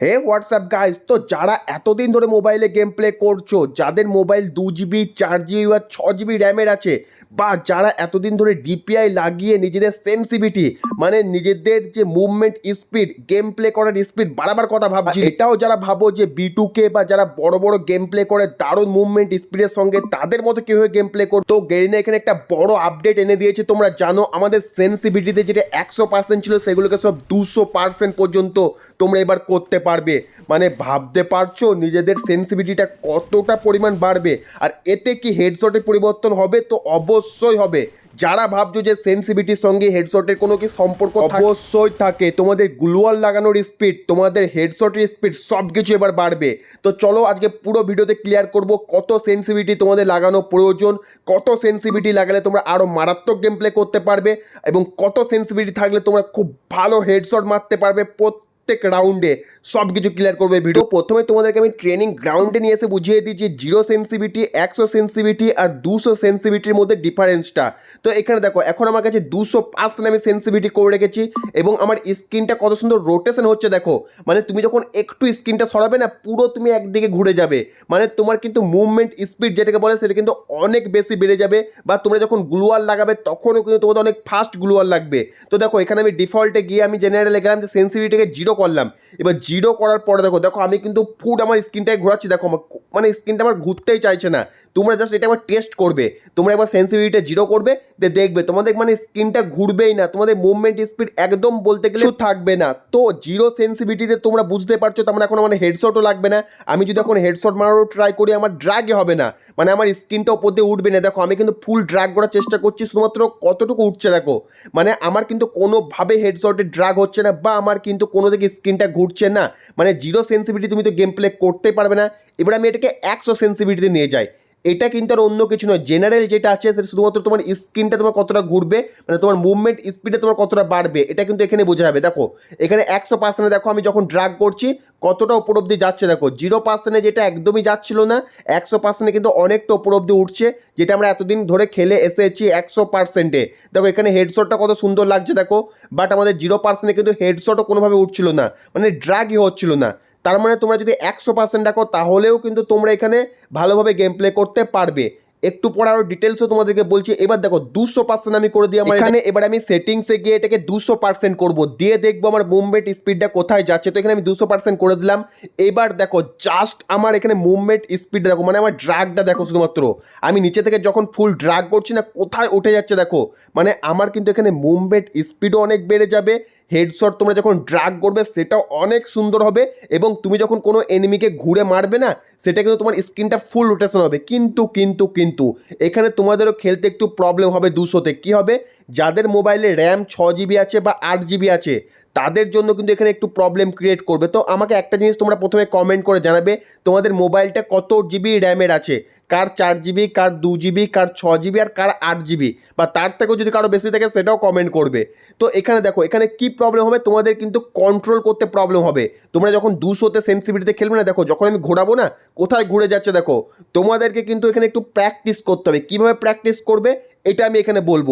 হে WhatsApp guys তো যারা এতদিন ধরে মোবাইলে গেম প্লে করছ যাদের মোবাইল দু জিবি চার জিবি বা ছ জিবি র্যামের আছে বা যারা এতদিন ধরে ডিপিআই লাগিয়ে নিজেদের সেন্সিভিটি মানে নিজেদের যে মুভমেন্ট স্পিড গেম প্লে করার স্পিড বাড়াবার কথা ভাবছি এটাও যারা ভাবো যে বি কে বা যারা বড় বড় গেম প্লে করে দারুণ মুভমেন্ট স্পিডের সঙ্গে তাদের মতো কীভাবে গেম প্লে করতো গেরিনা এখানে একটা বড় আপডেট এনে দিয়েছে তোমরা জানো আমাদের সেন্সিভিটিতে যেটা একশো পার্সেন্ট ছিল সেগুলোকে সব দুশো পার্সেন্ট পর্যন্ত তোমরা এবার করতে পারবে মানে ভাবতে পারছ নিজেদের সেন্সিভিটিটা কতটা পরিমাণ বাড়বে? আর এতে কি হেডশটের পরিবর্তন হবে? তো অবশ্যই হবে। যারা ভাবছ যে সেন্সিভিটির সঙ্গে হেডশটের কোনো কি সম্পর্ক অবশ্যই থাকে। তোমাদের গ্লুয়াল লাগানোর স্পিড তোমাদের হেডশটের স্পিড সব কিছু এবার বাড়বে। তো চলো আজকে পুরো ভিডিওতে ক্লিয়ার করব কত সেন্সিভিটি তোমাদের লাগানো প্রয়োজন, কত সেন্সিভিটি লাগালে তোমরা আরও মারাত্মক গেম প্লে করতে পারবে, এবং কত সেন্সিভিটি থাকলে তোমরা খুব ভালো হেডশট মারতে পারবে প্রত্যেক রাউন্ডে সব কিছু ক্লিয়ার করবে ভিডিও প্রথমে তোমাদেরকে আমি ট্রেনিং গ্রাউন্ডে নিয়ে এসে বুঝিয়ে দিই যে জিরো সেন্সিভিটি একশো সেন্সিভিটি আর দুশো সেন্সিভিটির মধ্যে ডিফারেন্সটা তো এখানে দেখো, এখন আমার কাছে দুশো পার্সেন্ট আমি সেন্সিভিটি করে রেখেছি এবং আমার স্ক্রিনটা কত সুন্দর রোটেশন হচ্ছে দেখো। মানে তুমি যখন একটু স্ক্রিনটা সরাবে না, পুরো তুমি একদিকে ঘুরে যাবে। মানে তোমার কিন্তু মুভমেন্ট স্পিড যেটাকে বলে, সেটা কিন্তু অনেক বেশি বেড়ে যাবে বা তোমরা যখন গ্লুয়ার লাগাবে, তখনও কিন্তু তোমাদের অনেক ফাস্ট গ্লুয়ার লাগবে। তো দেখো, এখানে আমি ডিফল্টে গিয়ে আমি জেনারেলে গেলাম যে সেন্সিভিটিকে জিরো করলাম। এবার জিরো করার পরে দেখো দেখো আমি কিন্তু ফুড আমার স্ক্রিনটাকে ঘোরাচ্ছি দেখো আমার মানে স্ক্রিনটা আমার ঘুরতেই চাইছে না। তোমরা জাস্ট এটা আবার টেস্ট করবে। তোমরা একবার সেন্সিভিটিটা জিরো করবে দিয়ে দেখবে তোমাদের মানে স্ক্রিনটা ঘুরবেই না। তোমাদের মুভমেন্ট স্পিড একদম বলতে গেলে থাকবে না। তো জিরো সেন্সিভিটিতে তোমরা বুঝতে পারছ তার মানে এখন আমার হেডশটও লাগবে না। আমি যদি এখন হেডশট মারারও ট্রাই করি আমার ড্রাগই হবে না। মানে আমার স্ক্রিনটা ওপর দিয়ে উঠবে না। দেখো আমি কিন্তু ফুল ড্রাগ করার চেষ্টা করছি শুধুমাত্র কতটুকু উঠছে দেখো। মানে আমার কিন্তু কোনোভাবে হেডশটে ড্রাগ হচ্ছে না বা আমার কিন্তু কোনো দিকে স্ক্রিনটা ঘুরছে না। মানে জিরো সেন্সিভিটি তুমি তো গেম প্লে করতে পারবে না। এবার আমি এটাকে একশো সেন্সিভিটিতে নিয়ে যাই। এটা কিন্তু আর অন্য কিছু নয়। জেনারেল যেটা আছে, সেটা শুধুমাত্র তোমার স্ক্রিনটা তোমার কতটা ঘুরবে মানে তোমার মুভমেন্ট স্পিডে তোমার কতটা বাড়বে, এটা কিন্তু এখানে বোঝা যাবে। দেখো, এখানে একশো পার্সেন্টে দেখো আমি যখন ড্রাগ করছি, কতটা উপর অব্দি যাচ্ছে দেখো। জিরো পার্সেন্টে যেটা একদমই যাচ্ছিল না, একশো পার্সেন্টে কিন্তু অনেকটা উপর অব্দি উঠছে, যেটা আমরা এতদিন ধরে খেলে এসেছি একশো পার্সেন্টে দেখো, এখানে হেডশটটা কত সুন্দর লাগছে দেখো বাট আমাদের জিরো পার্সেন্টে কিন্তু হেডশটও কোনোভাবে উঠছিল না মানে ড্রাগই হচ্ছিল না। তার মানে তোমরা যদি একশো পার্সেন্ট রাখো তাহলেও কিন্তু তোমরা এখানে ভালোভাবে গেম প্লে করতে পারবে। একটু পরে আরও ডিটেলসও তোমাদেরকে বলছি। এবার দেখো দুশো পার্সেন্ট আমি করে দিই আমার এখানে এবার আমি সেটিংসে গিয়ে এটাকে দুশো পার্সেন্ট করব। দিয়ে দেখব আমার মুভমেন্ট স্পিডটা কোথায় যাচ্ছে। তো এখানে আমি দুশো পার্সেন্ট করে দিলাম। এবার দেখো জাস্ট আমার এখানে মুভমেন্ট স্পিড দেখো মানে আমার ড্রাগটা দেখো শুধুমাত্র। আমি নিচে থেকে যখন ফুল ড্রাগ করছি না কোথায় উঠে যাচ্ছে দেখো। মানে আমার কিন্তু এখানে মুভমেন্ট স্পিডও অনেক বেড়ে যাবে। হেডশট তোমরা যখন ড্রাগ করবে সেটাও অনেক সুন্দর হবে এবং তুমি যখন কোনো এনিমিকে ঘুরে মারবে না, সেটা কিন্তু তোমার স্ক্রিনটা ফুল রোটেশন হবে। কিন্তু কিন্তু কিন্তু, এখানে তোমাদেরও খেলতে একটু প্রবলেম হবে দুশোতে। কী হবে? যাদের মোবাইলে র্যাম ছ জিবি আছে বা আট জিবি আছে, তাদের জন্য কিন্তু এখানে একটু প্রবলেম ক্রিয়েট করবে। তো আমাকে একটা জিনিস তোমরা প্রথমে কমেন্ট করে জানাবে, তোমাদের মোবাইলটা কত জিবি র্যামের আছে? কার চার জিবি, কার দু জিবি, কার ছ জিবি আর কার আট জিবি? বা তার থেকেও যদি কারও বেশি থাকে, সেটাও কমেন্ট করবে। তো এখানে দেখো, এখানে কি প্রবলেম হবে? তোমাদের কিন্তু কন্ট্রোল করতে প্রবলেম হবে। তোমরা যখন দুশোতে সেন্সিভিটিতে খেলবে না, দেখো, যখন আমি ঘোরাবো না, কোথায় ঘুরে যাচ্ছে দেখো, তোমাদেরকে কিন্তু এখানে একটু প্র্যাকটিস করতে হবে। কীভাবে প্র্যাকটিস করবে, এটা আমি এখানে বলব।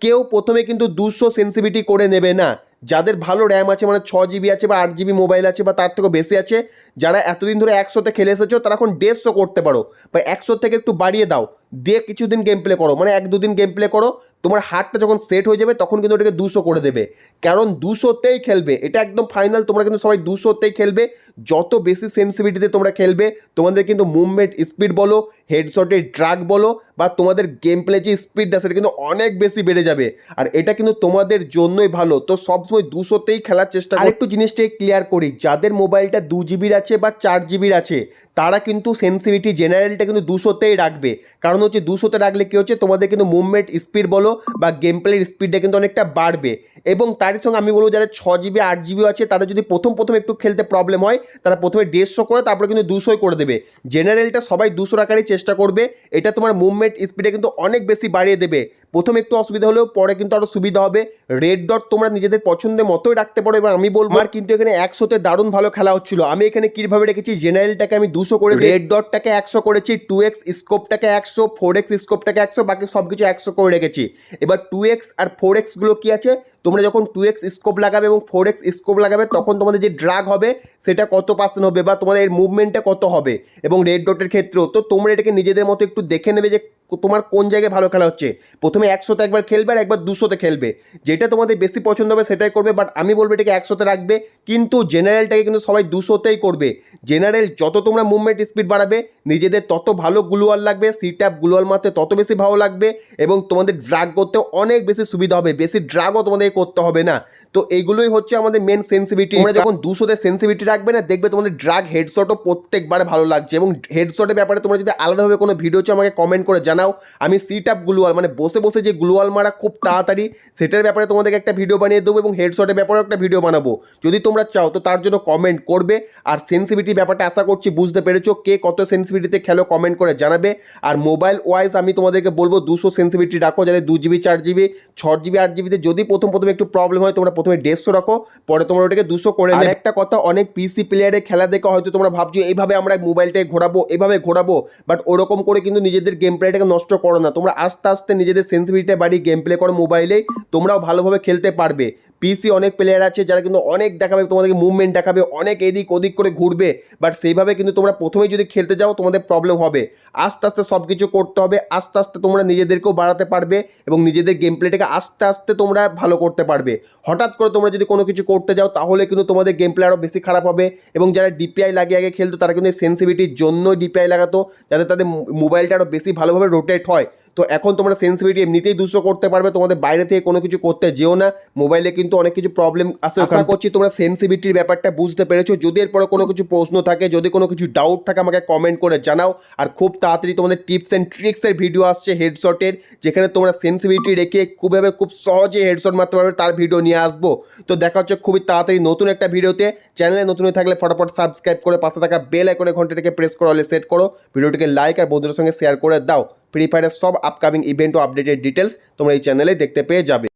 কেউ প্রথমে কিন্তু দুশো সেন্সিভিটি করে নেবে না। যাদের ভালো র্যাম আছে মানে ছ জিবি আছে বা আট জিবি মোবাইল আছে বা তার থেকেও বেশি আছে, যারা এতদিন ধরে একশোতে খেলে এসেছ, তারা এখন দেড়শো করতে পারো। বা একশো থেকে একটু বাড়িয়ে দাও। দিয়ে কিছুদিন গেম প্লে করো। মানে এক দুদিন গেম প্লে করো, তোমার হাতটা যখন সেট হয়ে যাবে, তখন কিন্তু ওটাকে দুশো করে দেবে। কারণ দুশোতেই খেলবে। এটা একদম ফাইনাল তোমরা কিন্তু সবাই দুশোতেই খেলবে। যত বেশি সেন্সিভিটিতে তোমরা খেলবে, তোমাদের কিন্তু মুভমেন্ট স্পিড বলো হেডশটের ড্রাগ বলো, বা তোমাদের গেম প্লে যে স্পিডটা সেটা কিন্তু অনেক বেশি বেড়ে যাবে। আর এটা কিন্তু তোমাদের জন্যই ভালো। তো সবসময় দুশোতেই খেলার চেষ্টা আর একটু জিনিসটাকে ক্লিয়ার করি। যাদের মোবাইলটা দু জিবির আছে বা চার জিবির আছে, তারা কিন্তু সেন্সিভিটি জেনারেলটা কিন্তু দুশোতেই রাখবে। কারণ হচ্ছে দুশোতে রাখলে কী হচ্ছে তোমাদের কিন্তু মুভমেন্ট স্পিড বলো বা গেম প্লের স্পিডটা কিন্তু অনেকটা বাড়বে। এবং তার সঙ্গে আমি বলব যারা ছ জিবি আট জিবি আছে তাদের যদি প্রথম প্রথম একটু খেলতে প্রবলেম হয় তারা প্রথমে দেড়শো করে তারপরে কিন্তু দুশোই করে দেবে। জেনারেলটা সবাই দুশো রাখারই চেষ্টা করবে। এটা তোমার মুভমেন্ট স্পিডে কিন্তু অনেক বেশি বাড়িয়ে দেবে। প্রথম একটু অসুবিধা হলেও পরে কিন্তু আরও সুবিধা হবে। রেড ডট তোমরা নিজেদের পছন্দের মতোই রাখতে পারো। এবং আমি বলব আর কিন্তু এখানে একশোতে দারুণ ভালো খেলা হচ্ছিল। আমি এখানে কীভাবে রেখেছি জেনারেলটাকে আমি দুশো করে রেড ডটটাকে একশো করেছি টু এক্স স্কোপটাকে একশো। ফোর এক্স স্কোপটাকে একশো, বাকি সব কিছু একশো করে রেখেছি। এবার টু এক্স আর ফোর এক্সগুলো কী আছে? তোমরা যখন টু এক্স স্কোপ লাগাবে এবং ফোর এক্স স্কোপ লাগাবে, তখন তোমাদের যে ড্রাগ হবে, সেটা কত পার্সেন্ট হবে বা তোমাদের মুভমেন্টটা কত হবে? এবং রেড ডটের ক্ষেত্রেও, তো তোমরা এটাকে নিজেদের মতো একটু দেখে নেবে যে তোমার কোন জায়গায় ভালো খেলা হচ্ছে? প্রথমে একশোতে একবার খেলবে আর একবার দুশোতে খেলবে। যেটা তোমাদের বেশি পছন্দ হবে সেটাই করবে বাট আমি বলব এটাকে একশোতে রাখবে। কিন্তু জেনারেলটাকে কিন্তু সবাই দুশোতেই করবে। জেনারেল যত তোমরা মুভমেন্ট স্পিড বাড়াবে, নিজেদের তত ভালো গ্লুয়াল লাগবে সি ট্যাপ গ্লুয়াল মারতে তত বেশি ভালো লাগবে এবং তোমাদের ড্রাগ করতে অনেক বেশি সুবিধা হবে। বেশি ড্রাগও তোমাদের করতে হবে না। তো এইগুলোই হচ্ছে আমাদের মেন সেন্সিভিটি তোমরা যখন দুশোতে সেন্সিভিটি রাখবে না, দেখবে তোমাদের ড্রাগ হেডশটও প্রত্যেকবারে ভালো লাগছে এবং হেডশটের ব্যাপারে তোমরা যদি আলাদাভাবে কোনো ভিডিও চাও আমাকে কমেন্ট করে জানাও। আমি সিট আপ গ্লুয়াল মানে বসে বসে যে গ্লুয়াল মারা খুব তাড়াতাড়ি সেটার ব্যাপারে তোমাদেরকে একটা ভিডিও বানিয়ে দেবো এবং হেডশটের ব্যাপারেও একটা ভিডিও বানাবো। যদি তোমরা চাও তো তার জন্য কমেন্ট করবে। আর সেন্সিভিটির ব্যাপারটা আশা করছি বুঝতে পেরেছ কে কত সেন্সিভিটিতে খেলো কমেন্ট করে জানাবে। আর মোবাইল ওয়াইজ আমি তোমাদেরকে বলব দুশো সেন্সিভিটি রাখো যাতে দু জিবি চার জিবি ছ জিবি আট জিবিতে যদি প্রথম প্রথমে একটু প্রবলেম হয় তোমরা প্রথমে দেড়শো রাখো পরে তোমরা ওটাকে দুশো করে নেবে। একটা কথা অনেক পিসি প্লেয়ারের খেলা দেখে হয়তো তোমরা ভাবছ এইভাবে আমরা মোবাইলটাকে ঘোরাবো এভাবে ঘোরাবো। বাট ওরকম করে কিন্তু নিজেদের গেম প্লেটাকে নষ্ট করো না। তোমরা আস্তে আস্তে নিজেদের সেন্সিভিটিটা বাড়ি গেম প্লে করো মোবাইলে তোমরাও ভালোভাবে খেলতে পারবে। পিসি অনেক প্লেয়ার আছে যারা কিন্তু অনেক দেখাবে, তোমাদেরকে মুভমেন্ট দেখাবে, অনেক এদিক ওদিক করে ঘুরবে। বাট সেইভাবে কিন্তু তোমরা প্রথমেই যদি খেলতে যাও, তোমাদের প্রবলেম হবে। আস্তে আস্তে সব কিছু করতে হবে, আস্তে আস্তে তোমরা নিজেদেরকেও বাড়াতে পারবে এবং নিজেদের গেম প্লেটাকে আস্তে আস্তে তোমরা ভালো করতে পারবে। হঠাৎ করে তোমরা যদি কোনো কিছু করতে যাও, তাহলে কিন্তু তোমাদের গেম প্লে আরও বেশি খারাপ হবে এবং যারা ডিপিআই লাগিয়ে আগে খেলতো, তারা কিন্তু সেন্সিভিটির জন্য ডিপিআই লাগাতো, যাতে তাদের মোবাইলটা আরও বেশি ভালোভাবে রোটেট হয় তো এখন তোমরা সেন্সিভিটি এমনিতেই দুশো করতে পারবে তোমাদের বাইরে থেকে কোনো কিছু করতে যেও না মোবাইলে কিন্তু অনেক কিছু প্রবলেম আসে আশা করছি তোমরা সেন্সিভিটির ব্যাপারটা বুঝতে পেরেছ। যদি এরপরে কোনো কিছু প্রশ্ন থাকে যদি কোনো কিছু ডাউট থাকে আমাকে কমেন্ট করে জানাও। আর খুব তাড়াতাড়ি তোমাদের টিপস অ্যান্ড ট্রিক্সের ভিডিও আসছে হেডশটের যেখানে তোমরা সেন্সিভিটি রেখে খুবভাবে খুব সহজে হেডশট মারতে পারবে তার ভিডিও নিয়ে আসব। তো দেখা হচ্ছে খুবই তাড়াতাড়ি নতুন একটা ভিডিওতে চ্যানেলে নতুন হয়ে থাকলে ফটাফট সাবস্ক্রাইব করে পাশে থাকা বেল আইকনে ঘন্টাটাকে প্রেস করে হলে সেট করো। ভিডিওটিকে লাইক আর বন্ধুদের সঙ্গে শেয়ার করে দাও। ফ্রি ফায়ারের সব আপকামিং ইভেন্ট ও আপডেটেড ডিটেলস তোমরা এই চ্যানেলে দেখতে পেয়ে যাবে।